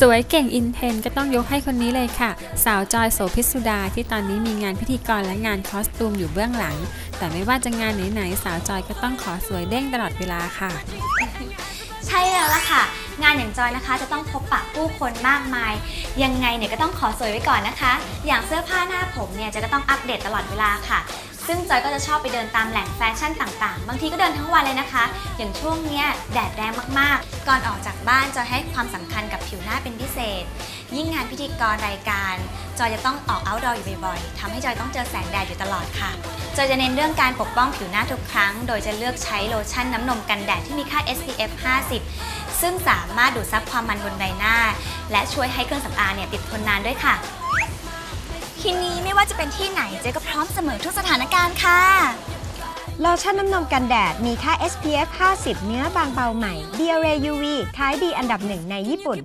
สวยเก่งอินเทนก็ต้องยกให้คนนี้เลยค่ะ สาวจอยโสภิสุดาที่ตอนนี้มีงานพิธีกรและงานคอสตูมอยู่เบื้องหลัง แต่ไม่ว่าจะงานไหนๆสาวจอยก็ต้องขอสวยเด้งตลอดเวลาค่ะ ใช่แล้วล่ะค่ะ งานอย่างจอยนะคะ จะต้องพบปะผู้คนมากมาย ยังไงเนี่ยก็ต้องขอสวยไว้ก่อนนะคะ อย่างเสื้อผ้าหน้าผมเนี่ยจะก็ต้องอัปเดตตลอดเวลาค่ะ ซึ่งจอยก็จะชอบไปเดินตามแหล่งแฟชั่นต่างๆ บางทีก็เดินทั้งวันเลยนะคะ อย่างช่วงเนี้ยแดดแรงมากๆ ก่อนออกจากบ้านจอยให้ความสำคัญกับผิวหน้าเป็นพิเศษ ยิ่งงานพิธีกรรายการ จอยจะต้องออกอ outdoor อยู่บ่อยๆทำให้จอยต้องเจอแสงแดดอยู่ตลอดค่ะ จอยจะเน้นเรื่องการปกป้องผิวหน้าทุกครั้ง โดยจะเลือกใช้โลชั่นน้ำนมกันแดดที่มีค่า SPF 50 ซึ่งสามารถดูดซับความมันบนใบหน้า และช่วยให้เครื่องสำอางเนี่ยติดทนนานด้วยค่ะ ทีนี้ไม่ว่าจะเป็นที่ไหนเจ๊ก็พร้อมเสมอทุกสถานการณ์ค่ะโลชั่นน้ำนมกันแดดมีค่า SPF 50 เนื้อบางเบาใหม่ d r a UV ขายดีอันดับหนึ่งในญี่ปุ่น